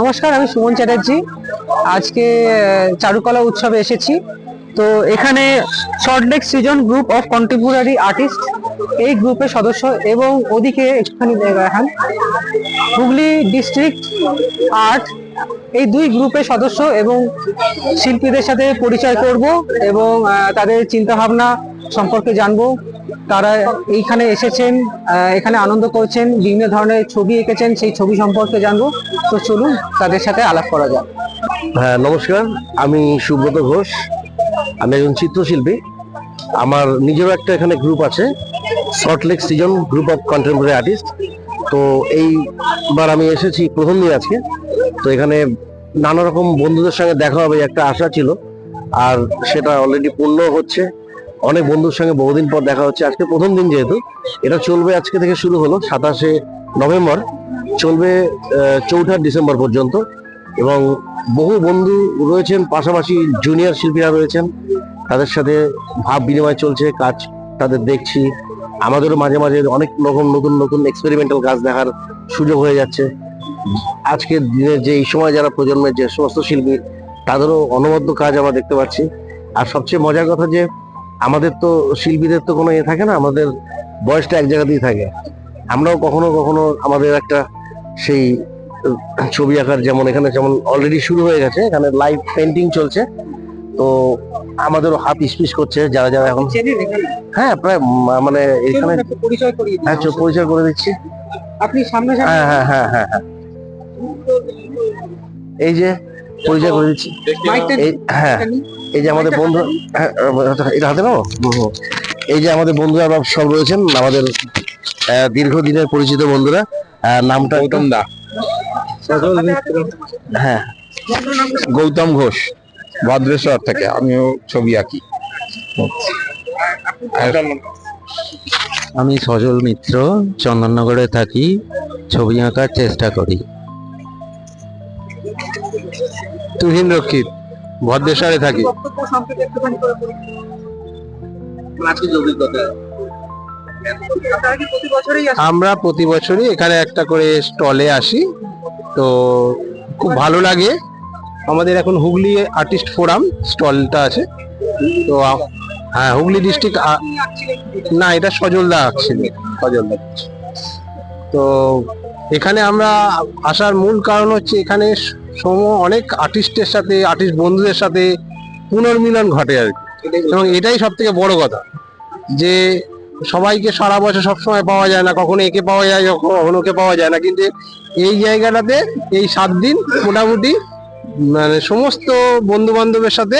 নমস্কার, আমি সুমন চ্যাটার্জি। আজকে চারুকলা উৎসবে এসেছি। তো এখানে Salt Lake Srijan group of contemporary artist এই গ্রুপের সদস্য এবং ওদিকে একটুখানি দেখান। হুগলি ডিস্ট্রিক্ট আর্ট এই দুই গ্রুপের সদস্য এবং শিল্পীদের সাথে পরিচয় করব এবং তাদের চিন্তাভাবনা সম্পর্কে জানব। তারা এইখানে এসেছেন এখানে আনন্দ করছেন, বিভিন্ন ধরনের ছবি এঁকেছেন, সেই ছবি সম্পর্কে জানব। তো চলুন, তাদের সাথে আলাপ করা যাক। হ্যাঁ নমস্কার। আমি সুব্রত ঘোষ। আমি একজন চিত্রশিল্পী। আমার নিজেরও একটা এখানে গ্রুপ আছে Salt Lake Srijan group of contemporary artist তো এইবার আমি এসেছি প্রথম দিন আজকে। তো এখানে নানা রকম বন্ধুদের সঙ্গে দেখা হবে, একটা আশা ছিল। আর সেটা অলরেডি পূর্ণ হচ্ছে। অনেক বন্ধুর সঙ্গে বহুদিন পর দেখা হচ্ছে। আজকে প্রথম দিন যেহেতু, এটা চলবে আজকে থেকে শুরু হলো, সাতাশে নভেম্বর। চলবে চৌঠা ডিসেম্বর পর্যন্ত। এবং বহু বন্ধু রয়েছেন, পাশাপাশি জুনিয়র শিল্পীরা রয়েছেন। তাদের সাথে ভাব বিনিময় চলছে, কাজ তাদের দেখছি। আমাদেরও মাঝে মাঝে অনেক রকম নতুন নতুন এক্সপেরিমেন্টাল কাজ দেখার সুযোগ হয়ে যাচ্ছে। আজকের দিনে যে এই সময় যারা প্রজন্মের যে সমস্ত শিল্পী, তাদেরও অনবদ্য কাজ আমরা দেখতে পাচ্ছি। আর সবচেয়ে মজার কথা যে আমাদের তো শিল্পীদের তো কোনো ইয়ে থাকে না আমাদের বয়সটা এক জায়গাতেই থাকে। আমরাও কখনো কখনো আমাদের একটা সেই ছবি আঁকার যেমন এখানে যেমন অলরেডি শুরু হয়ে গেছে এখানে লাইভ পেন্টিং চলছে। তো আমাদেরও হাত স্পিস করছে যারা যারা এখন হ্যাঁ প্রায় মানে এখানে পরিচয় করিয়ে হ্যাঁ পরিচয় করে দিচ্ছি। আপনি সামনে হ্যাঁ হ্যাঁ হ্যাঁ হ্যাঁ হ্যাঁ। এই যে পরিচয় করে দিচ্ছি। এই হ্যাঁ এই যে আমাদের বন্ধু হ্যাঁ, এটা হাতে নাও। এই যে আমাদের বন্ধুরা সব রয়েছেন আমাদের দীর্ঘদিনের পরিচিত বন্ধুরা। নামটা গৌতম দা। হ্যাঁ। গৌতম ঘোষ ভদ্রেশ্বর থেকে। আমিও ছবি আঁকি। আমি সজল মিত্র চন্দননগরে থাকি। ছবি আঁকার চেষ্টা করি। তুহিন রক্ষিত ভদ্রেশ্বরে থাকি? আমরা প্রতি বছরই এখানে একটা করে স্টলে আসি তো খুব ভালো লাগে আমাদের এখন হুগলি আর্টিস্ট ফোরাম স্টলটা আছে তো হ্যাঁ হুগলি ডিস্ট্রিক্ট? না এটা সজলদা আঁকছিল সজলদা তো এখানে আমরা আসার মূল কারণ হচ্ছে এখানে সম অনেক আর্টিস্টের সাথে আর্টিস্ট বন্ধুদের সাথে পুনর্মিলন ঘটে আর কি এবং এটাই সব থেকে বড় কথা, যে সবাইকে সারা বছর সবসময় পাওয়া যায় না, কখনো একে পাওয়া যায়, কখনো ওকে পাওয়া যায় না, কিন্তু এই জায়গাটাতে এই সাত দিন মোটামুটি মানে সমস্ত বন্ধু বান্ধবের সাথে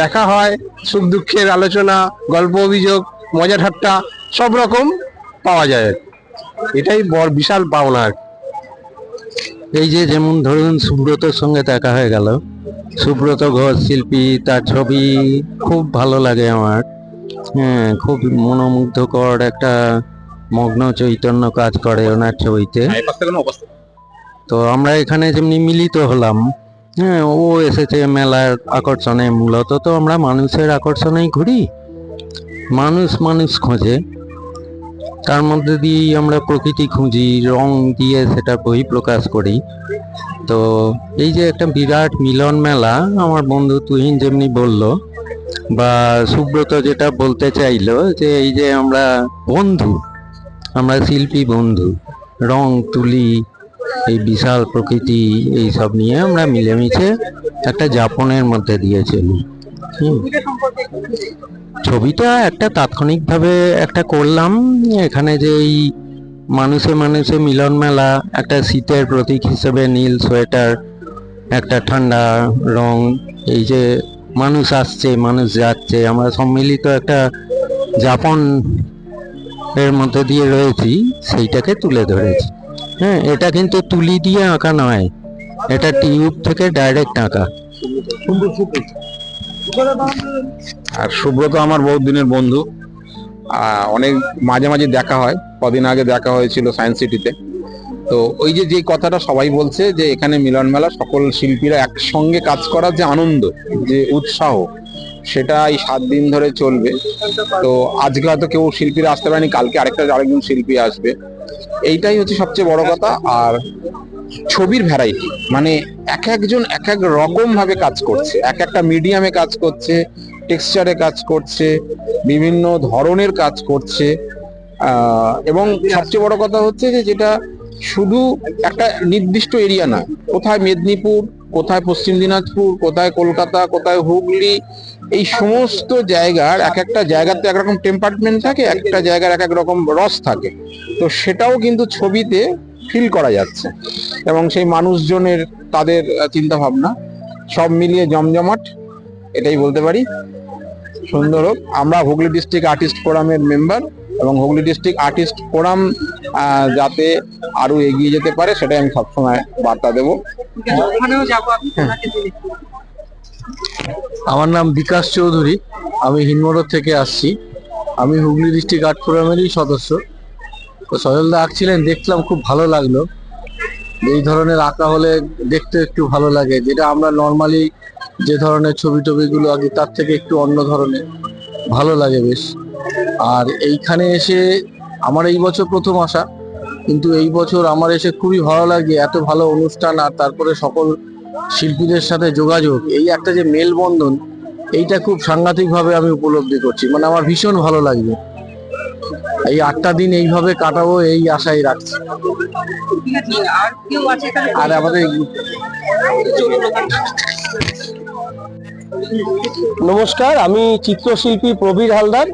দেখা হয়, সুখ দুঃখের আলোচনা, গল্প অভিযোগ মজা ঠাট্টা, সব রকম পাওয়া যায়। এটাই বড় বিশাল পাওনা আর কি। এই যে যেমন ধরুন সুব্রতর সঙ্গে দেখা হয়ে গেল সুব্রত ঘোষ শিল্পী তার ছবি খুব ভালো লাগে আমার। হ্যাঁ খুব মনোমুগ্ধকর একটা মগ্ন চৈতন্য কাজ করে ওনার ছবিতে। তো আমরা এখানে যেমনি মিলিত হলাম হ্যাঁ ও এসেছে মেলার আকর্ষণে মূলত। তো আমরা মানুষের আকর্ষণেই ঘুরি। মানুষ মানুষ খোঁজে। তার মধ্যে দিয়েই আমরা প্রকৃতি খুঁজি, রং দিয়ে সেটা বই প্রকাশ করি। তো এই যে একটা বিরাট মিলন মেলা, আমার বন্ধু তুহিন যেমনি বলল, বা সুব্রত যেটা বলতে চাইলো যে এই যে আমরা বন্ধু, আমরা শিল্পী বন্ধু, রং, তুলি, এই বিশাল প্রকৃতি, এই সব নিয়ে আমরা মিলেমিশে একটা যাপনের মধ্যে দিয়ে চলি। ছবিটা। একটা তাৎক্ষণিকভাবে একটা করলাম, এখানে যে এই মানুষে মানুষে মিলন মেলা, একটা শীতের প্রতীক হিসেবে নীল সোয়েটার, একটা ঠান্ডা রং, এই যে মানুষ আসছে, মানুষ যাচ্ছে, আমরা সম্মিলিত একটা যাপন এর মধ্যে দিয়ে রয়েছি, সেইটাকে তুলে ধরেছি হ্যাঁ এটা কিন্তু তুলি দিয়ে আঁকা নয়, এটা টিউব থেকে ডাইরেক্ট আঁকা আর সুব্রত আমার বহুত দিনের বন্ধু। অনেক মাঝে মাঝে দেখা হয়। কদিন আগে দেখা হয়েছিল সায়েন্স সিটিতে। তো ওই যে যে কথাটা সবাই বলছে যে, এখানে মিলন মেলা সকল শিল্পীরা একসঙ্গে কাজ করার যে আনন্দ, যে উৎসাহ, সেটা এই সাত দিন ধরে চলবে। তো আজকে হয়তো কেউ শিল্পীরা আসতে পারেনি, কালকে আরেকটা, আরেকজন শিল্পী আসবে। এইটাই হচ্ছে সবচেয়ে বড় কথা। আর ছবির ভ্যারাইটি মানে এক একজন এক এক রকম ভাবে কাজ করছে। এক একটা মিডিয়ামে কাজ করছে টেক্সচারে কাজ করছে, বিভিন্ন ধরনের কাজ করছে। এবং সবচেয়ে বড় কথা হচ্ছে যে যেটা শুধু একটা নির্দিষ্ট এরিয়া না, কোথায় মেদিনীপুর, কোথায় পশ্চিম দিনাজপুর, কোথায় কলকাতা, কোথায় হুগলি, এই সমস্ত জায়গার এক একটা জায়গাতে একরকম টেম্পার্টমেন্ট থাকে, একটা জায়গার এক এক রকম রস থাকে। তো সেটাও কিন্তু ছবিতে ফিল করা যাচ্ছে। এবং সেই মানুষজনের তাদের চিন্তা ভাবনা সব মিলিয়ে জমজমাট এটাই বলতে পারি। সুন্দর হোক। আমরা হুগলি ডিস্ট্রিক্ট আর্টিস্ট ফোরামের মেম্বার এবং হুগলি ডিস্ট্রিক্ট আর্টিস্ট ফোরাম যাতে আরও এগিয়ে যেতে পারে সেটাই আমি সবসময় বার্তা দেবো। চিনি। আমার নাম বিকাশ চৌধুরী আমি হিনমোড়র থেকে আসছি। আমি হুগলি ডিস্ট্রিক্ট আর্ট ফোরামেরই সদস্য। তো সজলদা আঁকছিলেন, দেখলাম খুব ভালো লাগল। এই ধরনের আঁকা হলে দেখতে একটু ভালো লাগে। যেটা আমরা নর্মালি যে ধরনের ছবি টবিগুলো আঁকি, তার থেকে একটু অন্য ধরনের। ভালো লাগে বেশ। আর এইখানে এসে আমার এই বছর প্রথম আসা, কিন্তু এই বছর আমার এসে খুবই ভালো লাগে, এত ভালো অনুষ্ঠান আর তারপরে সকল শিল্পীদের সাথে যোগাযোগ। এই একটা যে মেলবন্ধন, এইটা খুব সাংঘাতিক ভাবে আমি উপলব্ধি করছি। মানে আমার ভীষণ ভালো লাগবে এই আটটা দিন এইভাবে কাটাবো এই আশাই রাখছি। আর আমাদের নমস্কার আমি চিত্রশিল্পী Prabir Haldar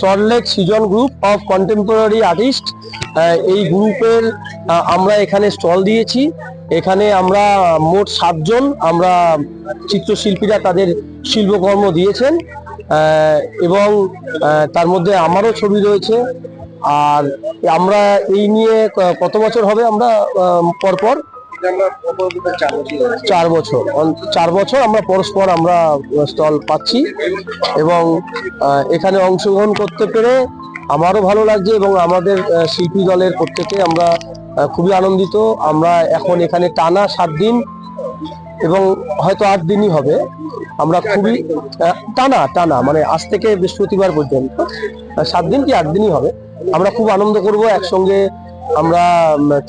Salt Lake Srijan group of contemporary artist এই গ্রুপের আমরা এখানে স্টল দিয়েছি। এখানে আমরা মোট সাতজন আমরা চিত্রশিল্পীরা তাদের শিল্পকর্ম দিয়েছেন। এবং তার মধ্যে আমারও ছবি রয়েছে। আর আমরা এই নিয়ে কত বছর হবে আমরা পরপর? চার বছর। চার বছর আমরা পরস্পর আমরা স্টল পাচ্ছি এবং এখানে অংশগ্রহণ করতে পেরে আমারও ভালো লাগছে এবং আমাদের শিল্পী দলের প্রত্যেকে আমরা খুবই আনন্দিত। আমরা এখন এখানে টানা সাত দিন এবং হয়তো আট দিনই হবে। আমরা খুবই টানা টানা মানে আজ থেকে বৃহস্পতিবার পর্যন্ত সাত দিন কি আট দিনই হবে। আমরা খুব আনন্দ করব, একসঙ্গে আমরা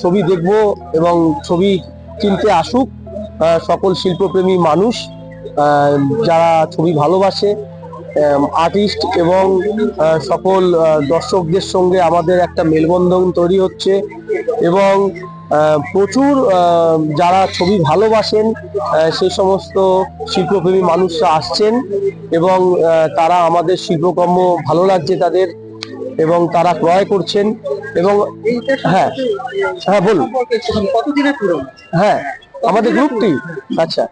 ছবি দেখব এবং ছবি কিনতে আসুক সকল শিল্পপ্রেমী মানুষ যারা ছবি ভালোবাসে আর্টিস্ট এবং সকল দর্শকদের সঙ্গে আমাদের একটা মেলবন্ধন তৈরি হচ্ছে এবং প্রচুর যারা ছবি ভালোবাসেন সেই সমস্ত শিল্পপ্রেমী মানুষরা আসছেন এবং তারা আমাদের শিল্পকর্ম ভালো লাগছে তাদের এবং তারা ক্রয় করছেন এবং হ্যাঁ হ্যাঁ বলুন। হ্যাঁ আমাদের গ্রুপটি আচ্ছা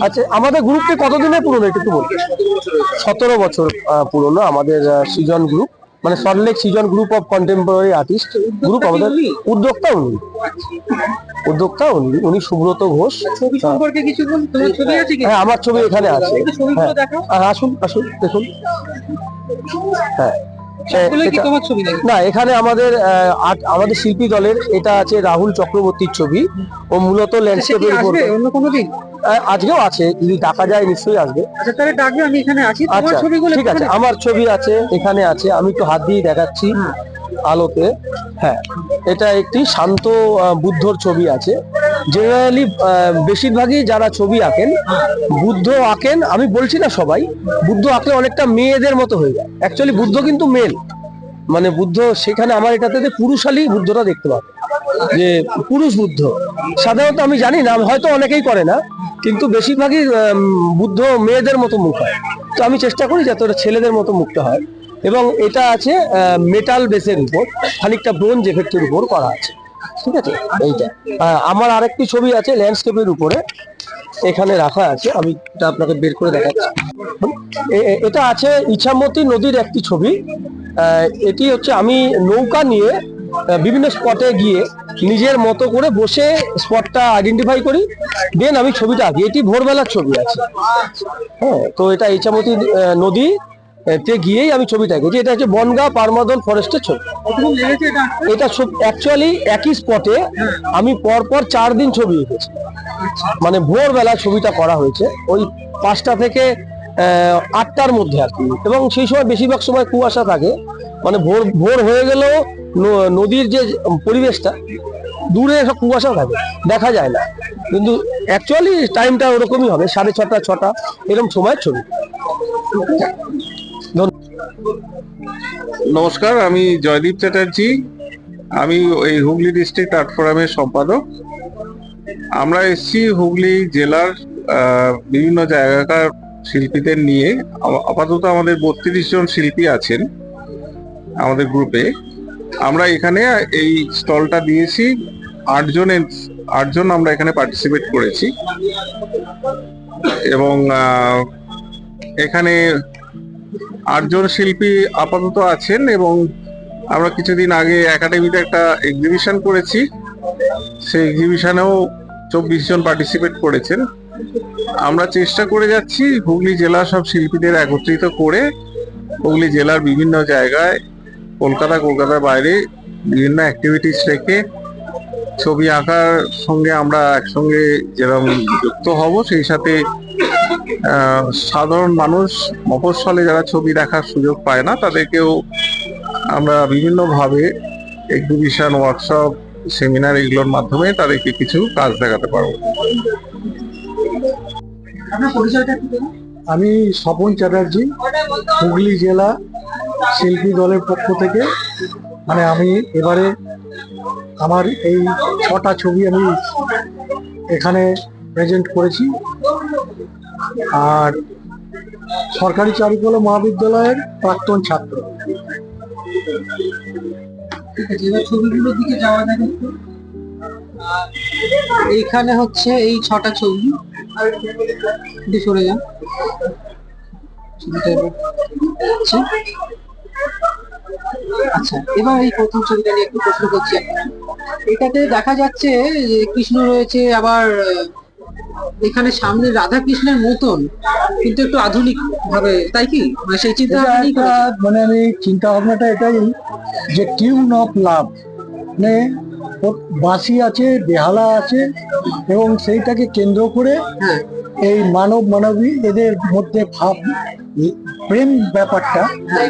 আচ্ছা আমাদের গ্রুপটি কতদিনের পুরনো? একটু বলুন। সতেরো বছর পুরনো আমাদের সৃজন গ্রুপ মানে Salt Lake Srijan group of contemporary artist group আমাদের উদ্যোক্তা উনি উদ্যোক্তা উনি উনি সুব্রত ঘোষ। ছবি সম্পর্কে কিছু ছবি আছে কি? হ্যাঁ আমার ছবি এখানে আছে। একটু হ্যাঁ আসুন আসুন দেখুন। হ্যাঁ। না এখানে আমাদের আমাদের শিল্পী দলের এটা আছে রাহুল চক্রবর্তীর ছবি। ও মূলত ল্যান্ডস্কেপের উপর অন্য কোনো দিন? আজকেও আছে যদি ডাকা যায় নিশ্চয়ই আসবে। আচ্ছা আচ্ছা ঠিক আছে আমার ছবি আছে এখানে আছে আমি একটু হাত দিয়ে দেখাচ্ছি আলোতে। হ্যাঁ এটা একটি শান্ত বুদ্ধর ছবি আছে। জেনারেলি বেশিরভাগই যারা ছবি আঁকেন, বুদ্ধ আঁকেন, আমি বলছি না সবাই, বুদ্ধ আঁকলে অনেকটা মেয়েদের মতো হয়ে যায়। অ্যাকচুয়ালি বুদ্ধ কিন্তু মেল মানে বুদ্ধ সেখানে আমার এটাতে পুরুষালী বুদ্ধটা দেখতে পাবে। যে পুরুষ বুদ্ধ। সাধারণত আমি জানি না, হয়তো অনেকেই করে না, কিন্তু বেশিরভাগই বুদ্ধ মেয়েদের মতো মুখ হয়। তো আমি চেষ্টা করি যাতে ওটা ছেলেদের মতো মুখটা হয়। এবং এটা আছে মেটাল বেসের উপর, খানিকটা ব্রোঞ্জ এফেক্টের উপর করা আছে। ঠিক আছে? এইটা। আমার আরেকটি ছবি আছে ল্যান্ডস্কেপের উপরে। এখানে রাখা আছে। আমি এটা আপনাকে বের করে দেখাচ্ছি। এটা আছে ইছামতি নদীর একটি ছবি। এটি হচ্ছে আমি নৌকা নিয়ে বিভিন্ন স্পটে গিয়ে নিজের মতো করে বসে স্পটটা আইডেন্টিফাই করি। দেন আমি ছবিটা আঁকি। এটি ভোরবেলার ছবি আছে। হ্যাঁ তো এটা ইছামতি নদী। তে গিয়েই আমি ছবিটা এঁকেছি এটা হচ্ছে বনগাঁ পারমাদন ফরেস্টের ছবি। এটা? অ্যাকচুয়ালি একই স্পটে আমি পরপর চার দিন ছবি এঁকেছি। মানে ভোরবেলা ছবিটা করা হয়েছে। ওই পাঁচটা থেকে আটটার মধ্যে আর কি। এবং সেই সময় বেশিরভাগ সময় কুয়াশা থাকে। মানে ভোর ভোর হয়ে গেলেও নদীর যে পরিবেশটা দূরে সব কুয়াশা থাকে। দেখা যায় না। কিন্তু অ্যাকচুয়ালি টাইমটা ওরকমই হবে। সাড়ে ছটা ছটা এরকম সময় ছবি। নমস্কার, আমি জয়দীপ চ্যাটার্জি। আমি এই হুগলি ডিস্ট্রিক্ট আর্ট ফোরামের সম্পাদক। আমরা এসেছি হুগলি জেলার বিভিন্ন জায়গাকার শিল্পীদের নিয়ে। আপাতত আমাদের বত্রিশ জন শিল্পী আছেন আমাদের গ্রুপে। আমরা এখানে এই স্টলটা দিয়েছি। আটজনের আটজন আমরা এখানে পার্টিসিপেট করেছি। এবং এখানে আটজন শিল্পী আপাতত আছেন এবং আমরা কিছুদিন আগে একাডেমিতে একটা এক্সিবিশন করেছি। সেই এক্সিবিশনেও চব্বিশ জন পার্টিসিপেট করেছেন। আমরা চেষ্টা করে যাচ্ছি হুগলি জেলার সব শিল্পীদের একত্রিত করে হুগলি জেলার বিভিন্ন জায়গায়, কলকাতা, কলকাতার বাইরে বিভিন্ন অ্যাক্টিভিটিস রেখে ছবি আঁকার সঙ্গে আমরা একসঙ্গে যেরকম যুক্ত হব, সেই সাথে সাধারণ মানুষ মফস্বলে যারা ছবি দেখার সুযোগ পায় না তাদেরকেও আমরা বিভিন্নভাবে এক্সিবিশন ওয়ার্কশপ সেমিনার এগুলোর মাধ্যমে তাদেরকে কিছু কাজ দেখাতে পারব? আমি স্বপন চ্যাটার্জি হুগলি জেলা শিল্পী দলের পক্ষ থেকে। মানে আমি এবারে আমার এই ছটা ছবি আমি এখানে প্রেজেন্ট করেছি। আর সরকারি চারুকলা মহাবিদ্যালয়ের প্রাক্তন ছাত্র। ঠিক আছে ছবিগুলোর দিকে যাওয়া এইখানে হচ্ছে এই ছটা ছবি। সরে যান। আচ্ছা এবার এই প্রথম ছবিটা নিয়ে একটু প্রশ্ন করছি। এটাতে দেখা যাচ্ছে যে কৃষ্ণ রয়েছে, আবার এখানে সামনে রাধা কৃষ্ণের মতন কিন্তু একটু আধুনিক ভাবে তাই কি? মানে সেই চিন্তা? মানে আমি চিন্তা ভাবনাটা এটাই যে টিউন অফ লাভ মানে বাঁশি আছে বেহালা আছে এবং সেইটাকে কেন্দ্র করে হ্যাঁ। এই মানব মানবী এদের মধ্যে ভাব প্রেম ব্যাপারটা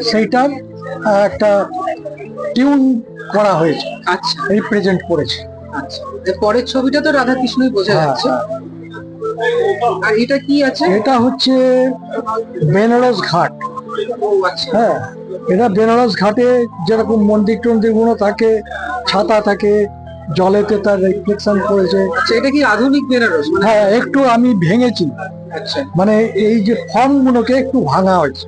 সেইটার একটা টিউন করা হয়েছে আচ্ছা। রিপ্রেজেন্ট করেছে। আচ্ছা। পরের ছবিটা তো রাধা কৃষ্ণই বোঝা হ্যাঁ, যাচ্ছে। আর এটা কি আছে? এটা হচ্ছে বেনারস ঘাট। হ্যাঁ এটা বেনারস ঘাটে যেরকম মন্দির টন্দিরগুলো থাকে ছাতা থাকে জলেতে তার রিফ্লেকশন পড়েছে আচ্ছা এটা কি আধুনিক বেনারস? হ্যাঁ একটু আমি ভেঙেছি। আচ্ছা। মানে এই যে ফর্ম গুলোকে একটু ভাঙা হয়েছে।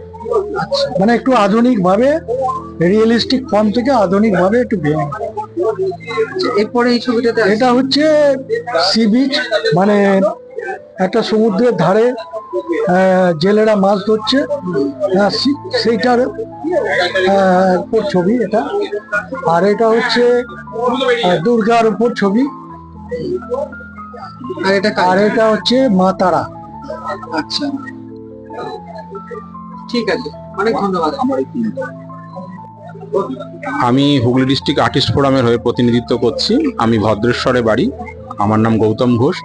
আচ্ছা। মানে একটু আধুনিক ভাবে রিয়েলিস্টিক ফর্ম থেকে আধুনিক ভাবে একটু ভেঙে। এরপরে এই ছবিটাতে এটা হচ্ছে সি বিচ মানে একটা সমুদ্রের ধারে আহ, জেলেরা মাছ ধরছে। সেইটার উপর ছবি এটা। আর এটা হচ্ছে দুর্গার উপর ছবি। আর এটা আর কার এটা হচ্ছে মা তারা। আচ্ছা। ঠিক আছে। অনেক ধন্যবাদ। আমার আমি হুগলি ডিস্ট্রিক্ট আর্টিস্ট ফোরামের হয়ে প্রতিনিধিত্ব করছি। আমি ভদ্রেশ্বরে বাড়ি। আমার নাম গৌতম ঘোষ।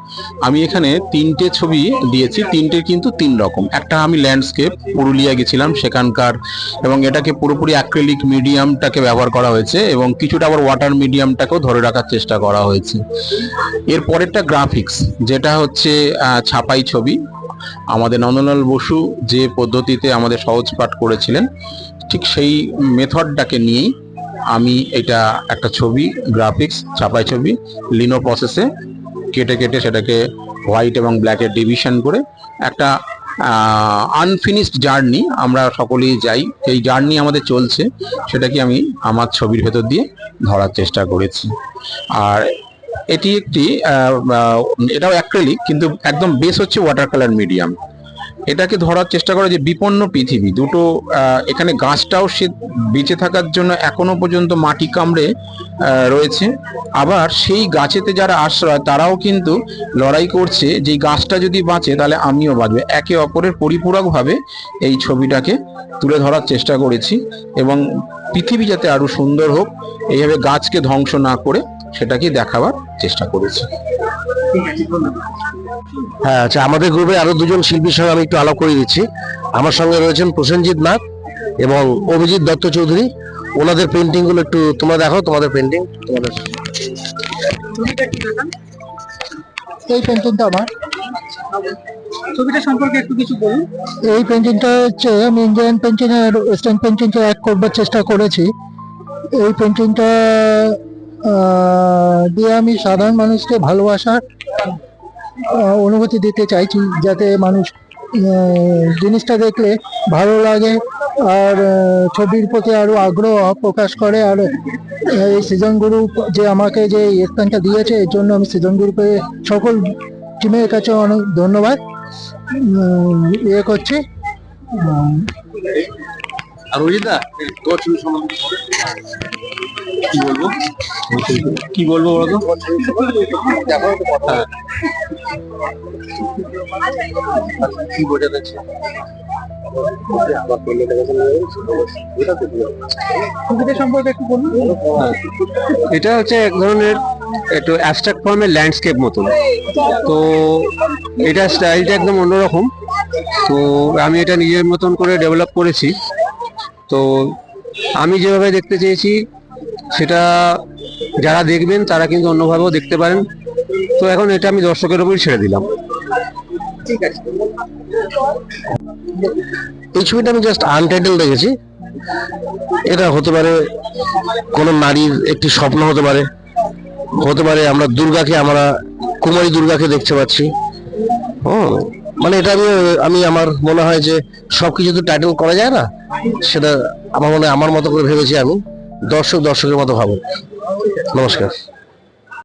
আমি এখানে তিনটে ছবি দিয়েছি তিনটে কিন্তু তিন রকম। একটা আমি ল্যান্ডস্কেপ পুরুলিয়া গেছিলাম সেখানকার, এবং এটাকে পুরোপুরি অ্যাক্রিলিক মিডিয়ামটাকে ব্যবহার করা হয়েছে, এবং কিছুটা আবার ওয়াটার মিডিয়ামটাকেও ধরে রাখার চেষ্টা করা হয়েছে। এর পরেরটা গ্রাফিক্স যেটা হচ্ছে ছাপাই ছবি। আমাদের নন্দলাল বসু যে পদ্ধতিতে আমাদের সহজ পাঠ করেছিলেন, ঠিক সেই মেথডটাকে নিয়েই আমি এটা একটা ছবি গ্রাফিক্স ছাপাই ছবি লিনো প্রসেসে কেটে কেটে সেটাকে হোয়াইট এবং ব্ল্যাকের ডিভিশন করে একটা আনফিনিশড জার্নি আমরা সকলেই যাই। এই জার্নি আমাদের চলছে, সেটাকে আমি আমার ছবির ভেতর দিয়ে ধরার চেষ্টা করেছি। আর এটি একটি এটাও অ্যাক্রেলিক কিন্তু একদম বেস হচ্ছে ওয়াটার কালার মিডিয়াম এটাকে ধরার চেষ্টা করে যে বিপন্ন পৃথিবী। দুটো এখানে গাছটাও সে বেঁচে থাকার জন্য এখনও পর্যন্ত মাটি কামড়ে রয়েছে। আবার সেই গাছেতে যারা আশ্রয়, তারাও কিন্তু লড়াই করছে যে গাছটা যদি বাঁচে, তাহলে আমিও বাঁচবে। একে অপরের পরিপূরকভাবে এই ছবিটাকে তুলে ধরার চেষ্টা করেছি এবং পৃথিবী যাতে আরও সুন্দর হোক, এইভাবে গাছকে ধ্বংস না করে সেটাকে দেখাবার চেষ্টা করেছি। হ্যাঁ আচ্ছা আমাদের গ্রুপে আরও দুজন শিল্পীর সঙ্গে আমি একটু আলাপ করে দিচ্ছি। আমার সঙ্গে রয়েছেন প্রসেনজিৎ নাথ এবং অভিজিৎ দত্ত চৌধুরী। ওনাদের পেন্টিংগুলো একটু তোমরা দেখো তোমাদের পেন্টিং তোমাদের ছবিটা একটু দেখান এই পেন্টিংটা আমার। ছবিটা সম্পর্কে একটু কিছু বলুন। এই পেন্টিংটা হচ্ছে আমি ইন্ডিয়ান পেন্টিং আর ওয়েস্টার্ন পেন্টিংকে এক করবার চেষ্টা করেছি। এই পেন্টিংটা দিয়ে আমি সাধারণ মানুষকে ভালোবাসার অনুভূতি দিতে চাইছি যাতে মানুষ জিনিসটা দেখলে ভালো লাগে আর ছবির প্রতি আরও আগ্রহ প্রকাশ করে আর এই সৃজন গ্রুপ যে আমাকে যে স্থানটা দিয়েছে, এর জন্য আমি সৃজন গ্রুপে সকল টিমের কাছে অনেক ধন্যবাদ। ইয়ে করছি। আর ছবি সম্বন্ধে কি বলব? কি বলব বলো তো হ্যাঁ। কি বোঝাতে সম্পর্কে একটু বলুন। এটা হচ্ছে এক ধরনের একটু অ্যাবস্ট্রাক্ট ফর্মের ল্যান্ডস্কেপ মতন তো এটা স্টাইলটা একদম অন্যরকম। তো আমি এটা নিজের মতন করে ডেভেলপ করেছি। তো আমি যেভাবে দেখতে চেয়েছি সেটা যারা দেখবেন তারা কিন্তু অন্যভাবেও দেখতে পারেন। তো এখন এটা আমি দর্শকের উপরই ছেড়ে দিলাম। ঠিক আছে। এই ছবিটা আমি জাস্ট আনটাইটেল দেখেছি। এটা হতে পারে কোনো নারীর একটি স্বপ্ন হতে পারে। হতে পারে আমরা দুর্গাকে আমরা কুমারী দুর্গাকে দেখতে পাচ্ছি। হুম মানে এটা আমি আমি আমার মনে হয় যে সবকিছু তো টাইটেল করা যায় না। সেটা আমার মনে হয় আমার মতো করে ভেবেছি আমি। দর্শক দর্শকের মতো ভাবুন। নমস্কার।